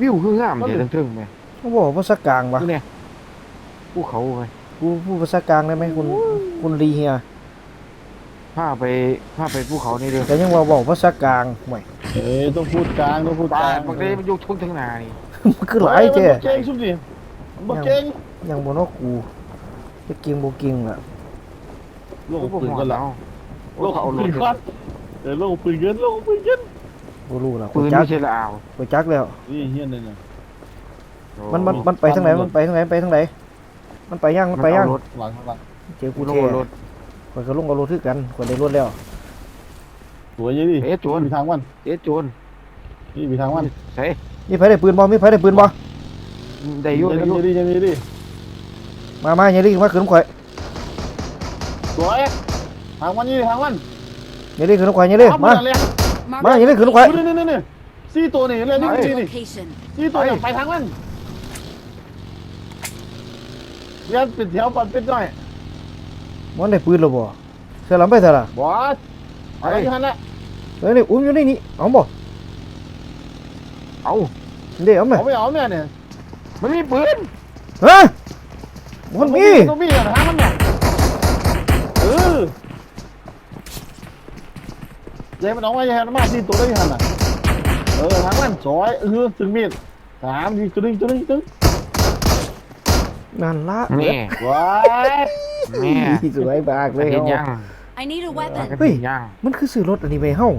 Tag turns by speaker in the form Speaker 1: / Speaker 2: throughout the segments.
Speaker 1: วิวคืองามเดี๋ยวเทิงๆไหม
Speaker 2: เขาบอกภาษากลางวะ
Speaker 1: นี่เนี่ยภูเขาไง
Speaker 2: กูพูดภาษากลางได้ไหมคุณคุณลีเฮีย
Speaker 1: พาไปพาไปภูเขานี่เด้อ
Speaker 2: แต่ยังว่าบอกภาษากลางห่วย
Speaker 3: เอ้ยต้องพูดกลางต้องพูด
Speaker 1: บ้าก
Speaker 3: ลาง
Speaker 1: นบางทีมันอยู่ทุ่งทั้งนานี่
Speaker 2: มันคือหลายเจ้
Speaker 3: มันบ่เก่งสุดดิมันบ่เก่ง
Speaker 2: ยังบ่เนอกกูจะกิงบ่กิงล่ะ
Speaker 3: โลกปืนกันละ
Speaker 1: เอา
Speaker 3: โลกปืนกันเออโลกปืนกันโลกปืนกัน
Speaker 2: บ่รู้ล่ะ
Speaker 1: ปื
Speaker 2: กู
Speaker 1: น
Speaker 2: จัก
Speaker 1: ไม่ใช่ละอาว
Speaker 2: กูจักแล้ว
Speaker 3: นี่เฮียนเลยนะ
Speaker 2: มันมันมันไปทางไหนมันไปทางไหนไปทางไหน มันไปยังมันไปยัง
Speaker 1: เอารถ
Speaker 3: หลังข้างหลัง
Speaker 2: เจอกู
Speaker 1: กูลง
Speaker 2: แท้
Speaker 1: รถ
Speaker 2: ข่อยก็ลงกับรถคือกันข่อยได้รถแล้ว
Speaker 3: สวยยี่ดิ
Speaker 1: เอ๊ะโจร
Speaker 3: มีทางวัน
Speaker 1: เอ๊ะโจร
Speaker 3: นี่มีทางวัน
Speaker 1: ใส่
Speaker 2: มีไผได้ปืนบ่มีไผได้ปืนบ่
Speaker 1: ได้อยุ่ได้อยุ่
Speaker 3: ยี่ดิยี่ดิ
Speaker 2: มามาอย่ารีบมาขึ้นข่อย
Speaker 3: สวยทางวันยี่ทางวัน
Speaker 2: อย่ารีบขึ้นข่อยอย่ารีบมา
Speaker 3: เลย
Speaker 2: มาอย่ารีบขึ้นข่อย
Speaker 3: นี่นี่นี่สี่ตัวนี่เลยนี่
Speaker 4: Marked
Speaker 3: นี่
Speaker 4: a
Speaker 3: นี่
Speaker 4: location.
Speaker 3: สี่ตัวนี่ไปทางวันเรียนเป็นแถวปัดเป็นหน่อย
Speaker 2: มันได้ปืนแล้วบ่เสือหลังไปเถอะล่ะ
Speaker 3: บอสอะไรที่หันละ
Speaker 2: เฮ้ยนี่อุ้มอยู่ในนี่เอาบ่
Speaker 1: เอา
Speaker 2: เดี๋ยวเอาไหม
Speaker 3: เอาไม่เอาแม่เนี่ย
Speaker 1: มันมีปืน
Speaker 2: ฮะมันมี
Speaker 3: ต้องมีกันทางมันเนี่ยเออ เจ๊มันเอาไว้ยังไงมาสี่ตัวได้ยังไงเออทางมันสอยเออถึงมีดสามทีตัวนึงตัวนึงตัวนึง
Speaker 2: นั่นละ
Speaker 1: แม่
Speaker 3: ว้าย
Speaker 1: แม่
Speaker 2: สวยบากเลย
Speaker 1: เห็น
Speaker 2: เอา
Speaker 1: ยัง
Speaker 4: I need a
Speaker 1: ปาก
Speaker 4: weapon.
Speaker 1: กระดิ่งยัง
Speaker 2: มันคือซื้อรถอันนี้ไปเฮ้า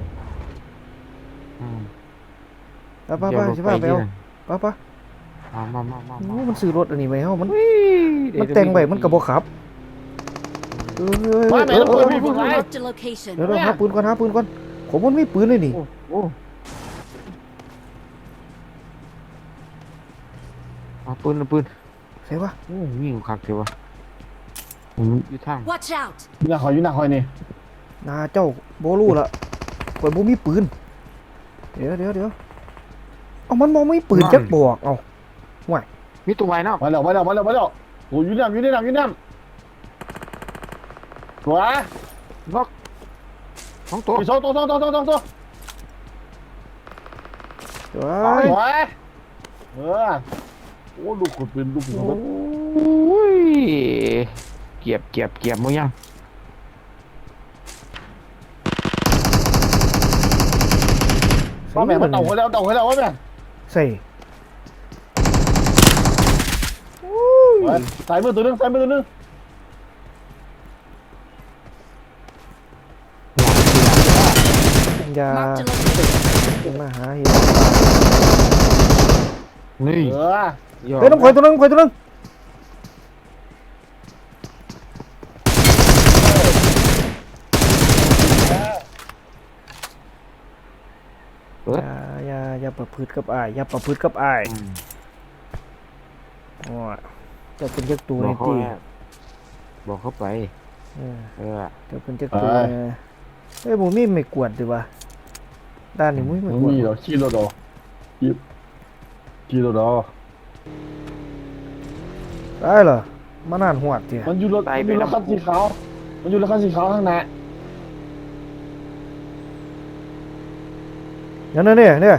Speaker 1: อืม
Speaker 2: ไป้าป้าป้าใช่ป่ะไปเอาป้าป้า
Speaker 1: เอามามามา
Speaker 2: โอ้
Speaker 1: มา
Speaker 2: มันซื้อรถอันนี้ไปเฮ้ามัน
Speaker 1: เฮ้ย
Speaker 2: มันแต่งไปมันกระบอกขับเออเออ
Speaker 3: มา
Speaker 2: เอ
Speaker 3: ไหน
Speaker 2: อ
Speaker 3: แล้ว
Speaker 2: เอ
Speaker 3: เปิ
Speaker 2: อ
Speaker 3: ดพี่ผมไง
Speaker 4: Marked a location.
Speaker 2: เดี๋ยวเราหาปืนก่อนหาปืนก่อน ผมมันไม่ปืนเลยนี่
Speaker 1: โอ้โอ้เอาปืนเอาปืน
Speaker 2: ใช่ปะ
Speaker 1: โอ้วิ่งคักเถอะวะผมอยู่ทาง
Speaker 4: Watch out.
Speaker 3: อยู่หน้าคอยอยู่หน้าคอยนี่
Speaker 2: นาเจ้าโบลูละข่อยบ่มีปืน เดี๋ยวเดี๋ยวเดี๋ยวเอามันมองไม่ปืนจักบอกเอา
Speaker 1: มีตัวไว้นะ
Speaker 3: มาแล้วมาแล้วมาแล้วมาแล้วโอ้ยอยู่น้ำอยู่ในน้ำอยู่ในน้ำสวย
Speaker 1: สองตัว
Speaker 3: อีกสองตัวสองตัวสองตัวสองตัว
Speaker 2: เดี๋ยว
Speaker 3: สวยเออโอ้ลูกขุดเป็นลูกขุด
Speaker 1: โอ้ยเกียบเกียบเกียบมั้งยัง
Speaker 3: ว่าแม่มันเต่าให้แล้วเต่าให้แล้วว่าแม่
Speaker 2: ใส่
Speaker 3: สายมือตัวนึงสายมือตัวนึง
Speaker 2: อย่า
Speaker 4: Marked a location.
Speaker 2: มาหาเห็น
Speaker 1: นี่
Speaker 3: เออ
Speaker 2: เฮ้ยน้องข่อยตัวนึงข่อยตัวนึงอย่าอย่าอย่าประพฤติกับอ้ายอย่าประพฤติกับอ้าย
Speaker 1: อืม
Speaker 2: อ๋อเจะเป็นจักตัว
Speaker 1: บอ
Speaker 2: นี่
Speaker 1: กเขา
Speaker 2: ติ
Speaker 1: แอบบอกเขาไป
Speaker 2: เออ
Speaker 1: เออ
Speaker 2: เจะเป็นจักตัวเนี่ยเอ้ยบ่มีไม่กวดดีวะ ด้านนี้บ่มีไม่
Speaker 3: มัน
Speaker 2: กวด
Speaker 3: มีเหรอขี้รถเหรอขี้ขี้รถเหรอ
Speaker 2: ได้เหรอมานานหวดติ
Speaker 3: มันอยู่รถมันอยู่รถคันสีขาวมันอยู่รถคันสีขาวข้างหน้า
Speaker 2: เดี๋ยวนะเนี่ยเนี่ย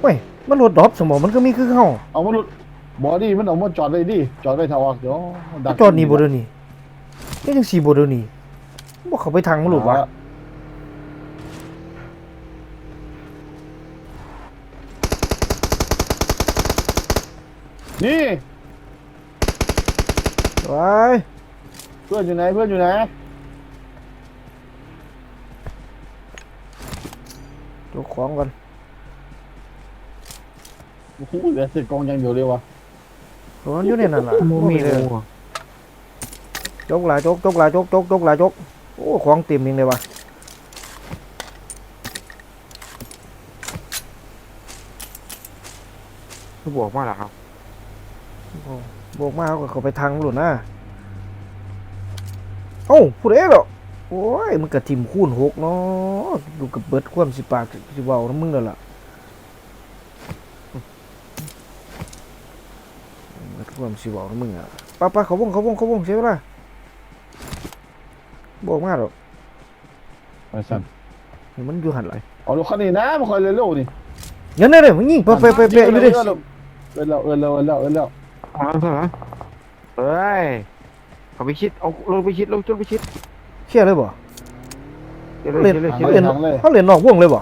Speaker 2: เว้ยมันรถดรอปสมองมันก็มีคือเฮา
Speaker 3: เอามารถบอดี้มันเอามาจอดไว้ดิจอดไว้แถวเดี๋ยวดัก
Speaker 2: จอดนี่บ่เดี๋ยวนี้เฮ็ดจังซี่บ่เดี๋ยวนี้บ่เข้าไปทางมันหลุดวะ
Speaker 3: นี่
Speaker 2: ว้าย
Speaker 3: เพื่อนอยู่ไหนเพื่อนอยู่ไหน
Speaker 2: ยกของก่อน
Speaker 3: โอ้โหเหลือเศษกองอย่างเดียวเลยวะ
Speaker 2: โมันอยู่ในนั่นล่ะ
Speaker 1: โม
Speaker 2: บ่
Speaker 1: มี
Speaker 2: มี
Speaker 1: เล
Speaker 2: เลยยจกหลายจกจกหลายจกจกจกหลายจกโอ้ของเต็มจริงเลยว่ะ
Speaker 1: เขาบอกว่าล่ะครับ
Speaker 2: โอ้โบกมาเขาก็เข้าไปทางหลุดนะเอ้าผู้ใดเหรอโอ้ยมันก็ทิ่มคูณหกเนาะดูกับเบิดความสิปากสิเว้านํมึงแล้วล่ะเบิดความสิเว้านํมึงอะป้าป้าเขาวงเขาวงเขาวงเสียเวลาบอกมาหรอก
Speaker 3: ไปสั่น
Speaker 2: มันอยู่หันไหล
Speaker 3: เอารถคันนี้นะมาคอยเร็วๆนี่
Speaker 2: เงินได้เลยมึงยิงไปไปไปไปอยู่ดิ
Speaker 3: เอินแล้วเอินแล้วเอินแล้วเอิน แล้ว
Speaker 1: เอาเถอะเอ้ยเขาไปชิดเอาลงไปชิดลงจนไปชิด
Speaker 2: เชี่ยเลยบ่
Speaker 1: เดี๋ยวเลยเดี๋ยวเลย
Speaker 2: เขา
Speaker 1: เดี๋ยว
Speaker 2: เล่
Speaker 1: เลย
Speaker 2: นเขาเล่นนอกวงเลยบ่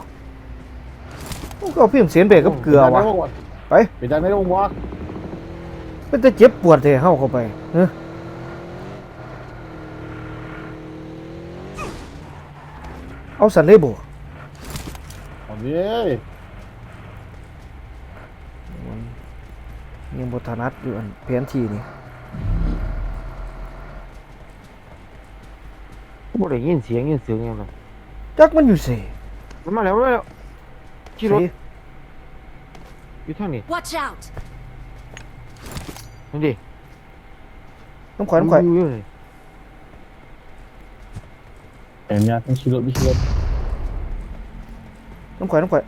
Speaker 2: ก็เอาพิมพ์เสียนเบรกกับเกลือวะ ไป
Speaker 3: ไปได้ไม่ต้องวะ
Speaker 2: มันจะเจ็บปวดเลยเข้าเข้าไปเฮ้เอาสันได้บ่
Speaker 3: อันนี้
Speaker 2: ยังบทนัดอยู่อันแผนที่นี่
Speaker 1: บ่ได้ยินเสียงยินเสียงยังไง
Speaker 2: จักมันอยู่สิ
Speaker 1: มันมาแล้วมาแล้วที่รถ
Speaker 2: สิ
Speaker 1: อยู่ทางนี้
Speaker 4: Watch out!
Speaker 1: นั่นดิ
Speaker 2: น้ำข่อยน้ำข่อย
Speaker 1: อยู่เลย
Speaker 3: เห็นเนี่ยต้องชิลล์ไม่ชิลล์
Speaker 2: น้ำข่อยน้ำข่อย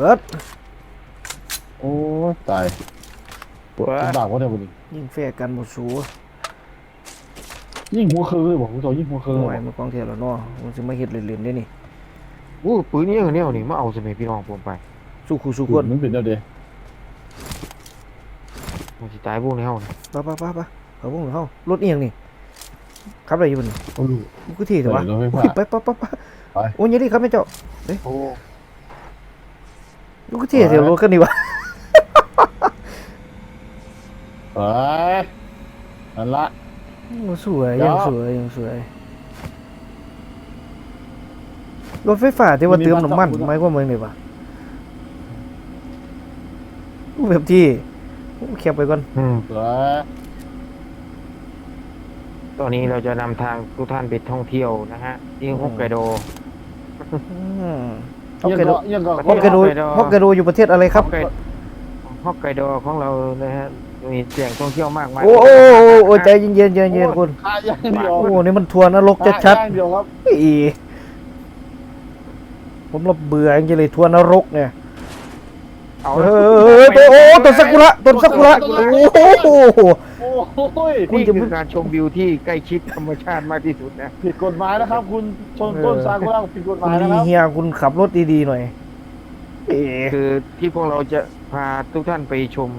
Speaker 2: เบิด
Speaker 3: โอ้ตาย
Speaker 1: ว้า
Speaker 3: ลำบากวะเนี่ยวันนี้
Speaker 2: ยิงแฟร์กันหมดสู
Speaker 3: ยิ่งหัวเครื่องเลยบอกคุณโจยิ่งหัวเครื่อง
Speaker 2: ห
Speaker 3: เล
Speaker 2: น่วย
Speaker 3: ย
Speaker 2: มันกองเทียนแล้วเนาะมันจะมาเฮ็ดเล่นๆได้นี่
Speaker 1: โอ้ปืนนี้เหนียวนี่มาเอาสมัยพี่น้องผมไป
Speaker 2: สู้คู่สู้
Speaker 3: คุ
Speaker 2: คน
Speaker 3: ณมันเป็นเดี๋ยวเดียว
Speaker 1: มันสิตายพวกในเฮานี่
Speaker 2: ไปไปไปไปเอาพวกเรารถเอียงนี่ขับอะไรอยู่บนนี่
Speaker 3: โอ้โห
Speaker 2: มันก็ที่แต่ว่า
Speaker 3: รถไฟฟ้า
Speaker 2: โอ้ยไปไปไปไป
Speaker 3: ไป
Speaker 2: โอ้ยอยังดีครับแม่เจ้า
Speaker 1: โอ้
Speaker 2: มั นก็ที่เดี๋ยวรถกันดีวะ
Speaker 3: ไปนั่นละ
Speaker 2: โอ้สวย
Speaker 3: เดี๋
Speaker 2: ยั
Speaker 3: ยว
Speaker 2: งสวยยังสวย รถไฟฟ้าที่ว่า
Speaker 3: มี
Speaker 2: เติม
Speaker 3: บ้าน
Speaker 2: น้ำมัน
Speaker 3: สองคน
Speaker 2: หมายความว่าไงวะรูปแบบที่แคบไปก่อน
Speaker 1: อืม
Speaker 3: ไป
Speaker 1: ตอนนี้เราจะนำทางทุกท่านไปท่องเที่ยวนะฮะที่ฮอกไกโด
Speaker 2: อืม ฮอก
Speaker 3: ยัง
Speaker 2: ไกโด
Speaker 3: ก็ยังก็
Speaker 2: ฮอกไกโด
Speaker 1: ฮอกไกโด
Speaker 2: ฮอกไกโดอยู่ประเทศอะไรครับ
Speaker 1: ฮอกไกฮอกไกโดของเรานะฮะมีแหล่งท่องเที่ยวมากมาย
Speaker 2: โอ้โอ้โอ้โอ้ใจเย็นๆเย็นๆเย็นๆคุณ
Speaker 3: คาย่างเดียว
Speaker 2: โอ้นี่มันทัวร์นรกชัด
Speaker 3: คาย่างเดียวครับ
Speaker 2: ๆอีผมระเบื่อจริงๆเลยทัวร์นรกเนี่ย
Speaker 1: เอา
Speaker 2: เออต้นโอ้ต้นซากุระต้นซากุระโอ้โห
Speaker 3: โอ้ย
Speaker 2: คุณ
Speaker 1: นี่
Speaker 2: จะ
Speaker 1: คือการชมวิวที่ใกล้ชิดธรรมชาติมากที่สุดนะ
Speaker 3: ผิดกฎหมายนะครับ คุณชนต้นซากุระผิดกฎห
Speaker 2: คุ
Speaker 3: มาย
Speaker 2: ณ
Speaker 3: นะ
Speaker 2: ดี
Speaker 3: ครับ
Speaker 2: เฮียคุณขับรถดีๆหน่อยเอ๋
Speaker 1: คือที่พวกเราจะพาทุกท่านไปชม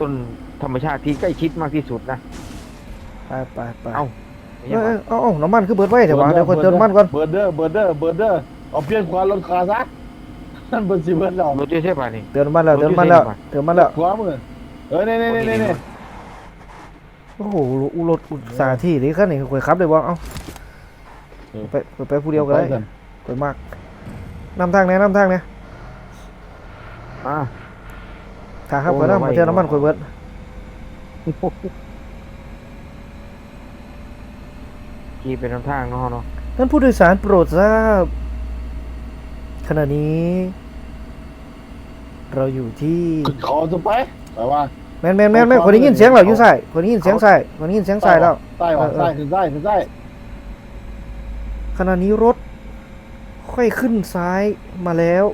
Speaker 1: ต้นธรรมชาติที่ใกล้ชิดมากที่สุดนะ
Speaker 2: ไปไปไป
Speaker 1: เอ้า
Speaker 2: เอ้ยเอาเอาน้ำมันคือเบิดไว้เดี๋ยววะเดี๋ยวคนเติมน้ำมันก่อน
Speaker 3: เบิร์ดเดอร์เบิร์ดเดอร์เบิร์ดเดอร์เอาเปลี่ยนความรถคาซะนั่นเป็นสิเบิร์ดเรา
Speaker 1: รถเยอะใช่ป่ะนี่
Speaker 2: เติมน้ำมันแล้วเติมน้ำมันแล้วเติมน้ำมันแล้ว
Speaker 3: ขวามือเออเน่เน่เน่เน่เน่
Speaker 2: โอ้โหอุรถอุตสาห์ที่นี่ขั้นนี้คุยขับเลยบ่เอาไปไปไปผู้เดียวก็ได้คุยมากนำทางเนี่ยนำทางเนี่ย
Speaker 1: อ่า
Speaker 2: ถ้าครับ
Speaker 1: โอ้
Speaker 2: คุยน้ำ
Speaker 1: ไม่
Speaker 2: มาเติมน้ำมันคุยเบิด
Speaker 1: ขี่เป็นทางทางเนาะเนาะ
Speaker 2: ท่านผู้โดยสารโปรดทราบขณะนี้ เราอยู่ที่
Speaker 3: ขึ้นคอจะไปแต่ว่า
Speaker 2: แมนแมนแมนแมนคนได้ยินเสียงเราอยู่ใส่คนได้ยินเสียงใส่คนได้ยินเสียงใส่แล้ว
Speaker 3: ใต้หว่ะใต้ขึ้นใต้ขึ้นใต้
Speaker 2: ขณะนี้รถ ค่อยขึ้นซ้ายมาแล้ว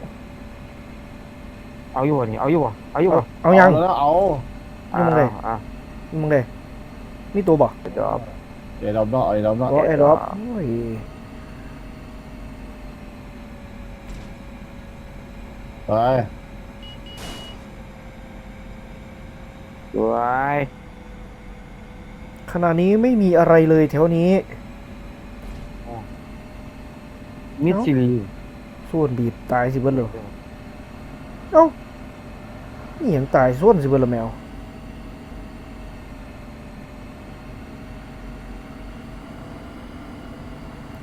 Speaker 1: เอาอยู่วะนี่เอาอยู่วะเอาอยู่วะ
Speaker 2: เอายัง
Speaker 3: แล้วเอา
Speaker 2: นี่มึงเลย
Speaker 1: อ่า
Speaker 2: มึงเลยนี่ตัวบอก
Speaker 1: เดี๋ยว
Speaker 3: เดี๋ยวเราเนาะเดี๋ยวเราเนาะ
Speaker 2: บอกไอ้รอบโอ้ย
Speaker 3: ไป
Speaker 1: ไว้
Speaker 2: ขณะนี้ไม่มีอะไรเลยแถวนี้
Speaker 1: มิดซิลี
Speaker 2: ส่วนบีบตายสิเบิ้ลเลยเอ้านี่ยังตายส่วนสิเบิ้ลละแมว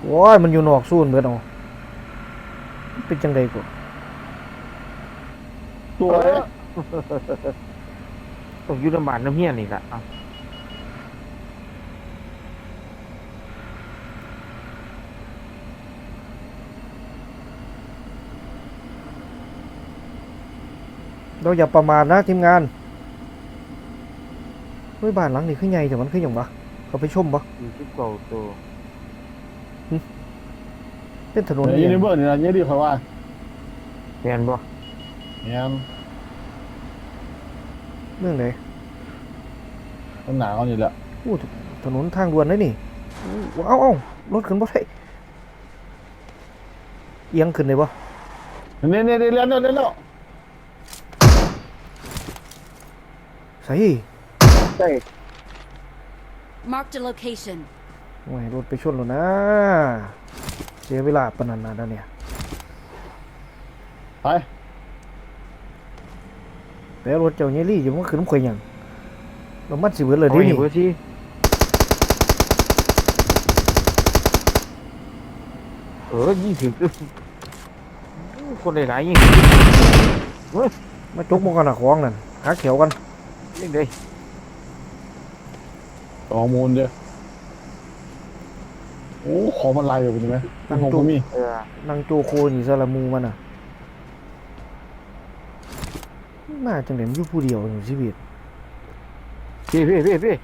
Speaker 2: โอ้ย มันอยู่นอกส่วนเบิดเอาเป็นจังไดกู
Speaker 3: ตัว
Speaker 1: ต้องอยุดน้ำบานน้ำเฮียนี่แหละอะ
Speaker 2: เราอย่าประมาทนะทีมงานเฮ้ยบ้านหลังนี้ขึ้นใหญ่แต่มันขึ้นอย่างบะเขาไปชมบะ
Speaker 1: อยู่ที่เก่าตัว
Speaker 2: เป็นถนน
Speaker 3: นี่
Speaker 2: เอียง
Speaker 3: นี่เบิร์ดนี่นะนี่ดีเขาว่า
Speaker 1: แมนบ่
Speaker 3: เนี่ย
Speaker 2: เรื่องไหน
Speaker 3: มันหนาวอยู่แหละ
Speaker 2: อู้ถถนนทางด่วนเลยนี่อู้เอาเอารถขึ้นบ่ได้เอียงขึ้นได้บ่
Speaker 3: เนี่ยเนี่ยเนี่ยเล่นเล่นเล่นแล้ว
Speaker 2: ใส่
Speaker 1: ใช่
Speaker 4: Marked a location.
Speaker 2: โอ้ยรถไปชนแล้วนะ เสียเวลาปานนั้นนะเดี๋ยวเนี่ย
Speaker 3: ไป
Speaker 2: แล้วรถเจ้าเยลี่อยู่มันขึ้นน้ำข่อยหยังเรามันสิเบิดเลย
Speaker 1: เอา
Speaker 2: ดิ
Speaker 1: ไว้
Speaker 2: นี่
Speaker 1: เบอร์ที่เออยี่สิบคนหลายๆยิ่ง
Speaker 2: มาจกหมองกันน่ะของนั่นหาเขียวกัน
Speaker 1: ยิ่งเลย
Speaker 3: ข้อมูลเด้อโอ้ ขอมันลายอยู่เป็นไหมตั้งหกก็มี
Speaker 1: เออ
Speaker 2: นั่งโจโคนี่ซะละมูมันน่ะ น่าจังได๋มันอยู่ผู้เดียวในชีวิต
Speaker 1: พี่พี่พี่พี่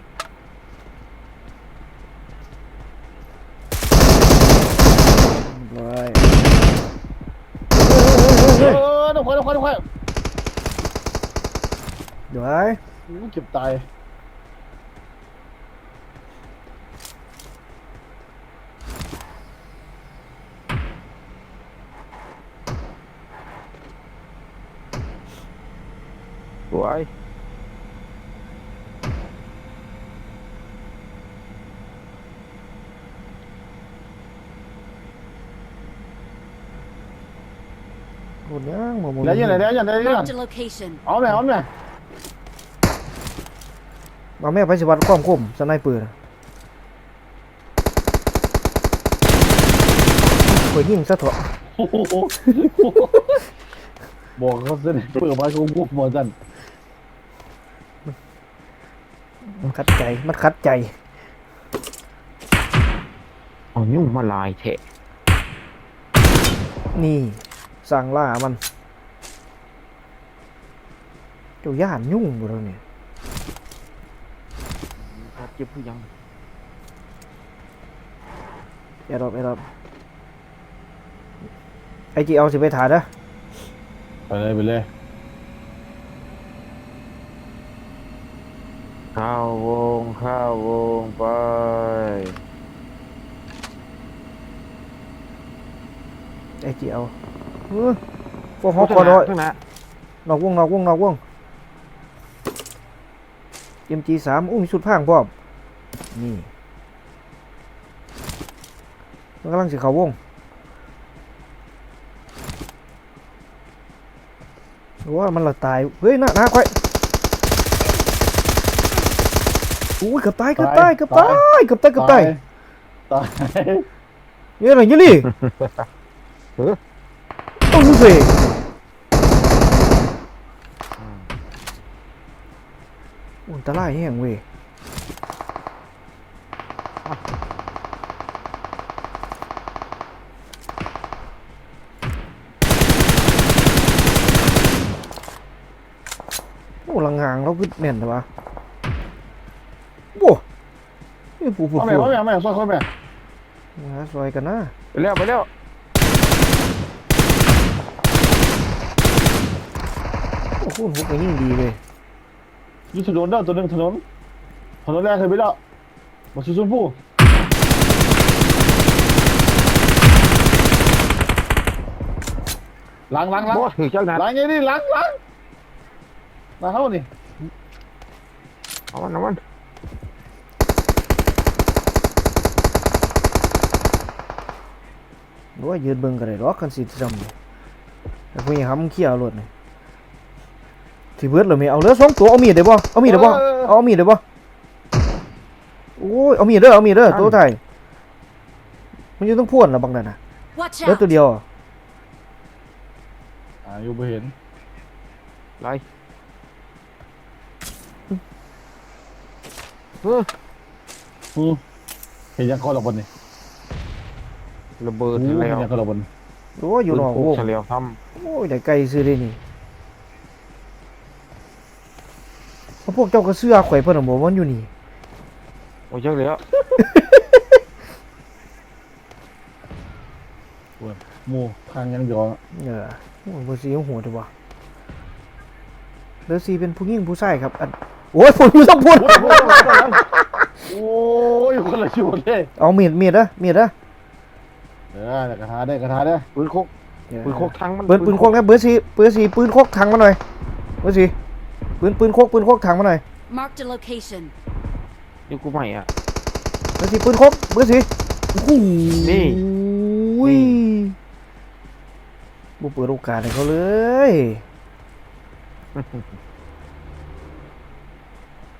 Speaker 2: เลย
Speaker 3: เออเดี๋ยวค่อยเดี๋ยวค่อยเดี๋ยวค่อย
Speaker 2: เดี๋ยวไอ้
Speaker 3: โอ้เจ็บตาย
Speaker 1: สวย
Speaker 2: โหดยังบ่หมด
Speaker 3: แล้วยังไงแล้วยังไงแล้ว
Speaker 4: Marked a location.
Speaker 3: เอาไหมเอาไหม
Speaker 2: มาแม่ไปสิวัดความคมสไนเปอร์น่ะข่อยยิงซะเถอะ
Speaker 3: โอ้โหบอกเขาเส้นเปิด มาชมพวกหมดจัน
Speaker 2: มันคัดใจ มันคัดใจ
Speaker 1: เอายุ่งมาลายเทะ
Speaker 2: นี่สั่งล่ามันเจ้าย่านยุ่งบ่แล้วเนี่ย
Speaker 1: ครับเจ็บผู้ยัง
Speaker 2: แอร์ดรอปแอร์ดรอปไอจีเอาสิไปถ่ายเด้อ
Speaker 3: ไปเลยไปเลย
Speaker 1: เข้าวงเข้าวงไป
Speaker 2: ไอจีเอาเออพวกฮอกคอร์ดอย
Speaker 1: ข้างหน้าน
Speaker 2: อกวงนอกวงนอกวง MG3 อุ้มชุดพรางพร้อมนี่มันกำลังสิเข้าวงว่ามันละตาย เฮ้ยหน้าหน้าควาย อุ้ยเกือบตายเกือบตายเกือบตายเกือบตายเกือบตาย
Speaker 3: ตาย
Speaker 2: นี่อะไรยี่ลี่ต้องดูสิอุยตะไลแห้งเว้ยโอ้ลังงางเราขึ้นแน่นแต่ว่า โว้นี่ปูปู
Speaker 3: เอาไหม
Speaker 2: ปู
Speaker 3: เอาไหมเอาไหมซอยเขาไหม
Speaker 2: หาซอยกันนะ
Speaker 1: ไปแล้วไปแล้ว
Speaker 2: โอ้โหพวกนี้ยิ่งดีเลย
Speaker 3: อยูถนนเด้อตัวหนึ่งถนนถนนแรกเคยไปแล้วมาซื้อชมพู่ล้างล้างล้าง
Speaker 1: โอ้ถือเจ้าหน้า
Speaker 3: ล้างไงนี่ล้างล้างล้างเขานี่
Speaker 1: เอามันเอามัน
Speaker 2: รือว่ายืนเบิ่งกันได้หรอกกันสิจำเลยแต่พวกนี้ทำเขี้ยวรถนี่ที่เบิดเลยมีเอาเหลือสองตัวเอามีดได้บ่เอามีดได้บ่เอามีดได้บ่โอ้ยเอามีดเด้อเอามีดเด้อตัวไทยมันอยู่ต้องพ่วนละบังนั่นน่ะ
Speaker 4: Watch
Speaker 2: เหลือ
Speaker 4: out.
Speaker 2: ตัวเดียวอะ
Speaker 3: อ่าอยู่ไปเห็น
Speaker 1: ไล่เออ
Speaker 3: อือเห็นยังคอระบนนี่
Speaker 1: ระเบิด
Speaker 3: อู้
Speaker 1: แล้
Speaker 3: เห็น
Speaker 1: ว
Speaker 3: ยังคอระบน
Speaker 2: โอ้ยอยู่นอกวง
Speaker 1: เฉลียวท
Speaker 2: โอ้ยได้ไกลซื้อได้นี่เพราะพวกเจ้าก็เสื้อข่อยเพิ่นน่ะบอกว่ามันอยู่นี่ำ
Speaker 1: โอ้ยเจ้าแล้ว
Speaker 3: หมูทางยังเดียว
Speaker 2: เออโอ้ยบ่สิเอาหัวเด้อบ่เหลือสีเป็นผู้หญิงผู้ชายครับอันโอ้ยผมอยู่ต้องพูด
Speaker 3: โอ้ยโอ้ยโอ้ยโอ้ยโอ้ยคนละชุดเลย
Speaker 2: เอามีดมีดนะมีดนะ
Speaker 3: เออกระทาได้กระทาได้
Speaker 1: ปืนโคกปืนโคกทั้งมัน
Speaker 2: ปืนปืนโคกนะเบอร์สี่เบอร์สี่ปืนโคกถังมาหน่อยเบอร์สี่ปืนปืนโคกปืนโคกถังมาหน่อย
Speaker 4: Marked a location.
Speaker 1: นี่กูใหม่อะ
Speaker 2: เบอร์สี่ปืนโคกเบอร์สี่โอ้โห
Speaker 1: นี่
Speaker 2: อุ้ย
Speaker 1: นี่
Speaker 2: บุเปิดโอกาสให้เขาเลย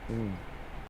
Speaker 1: อืม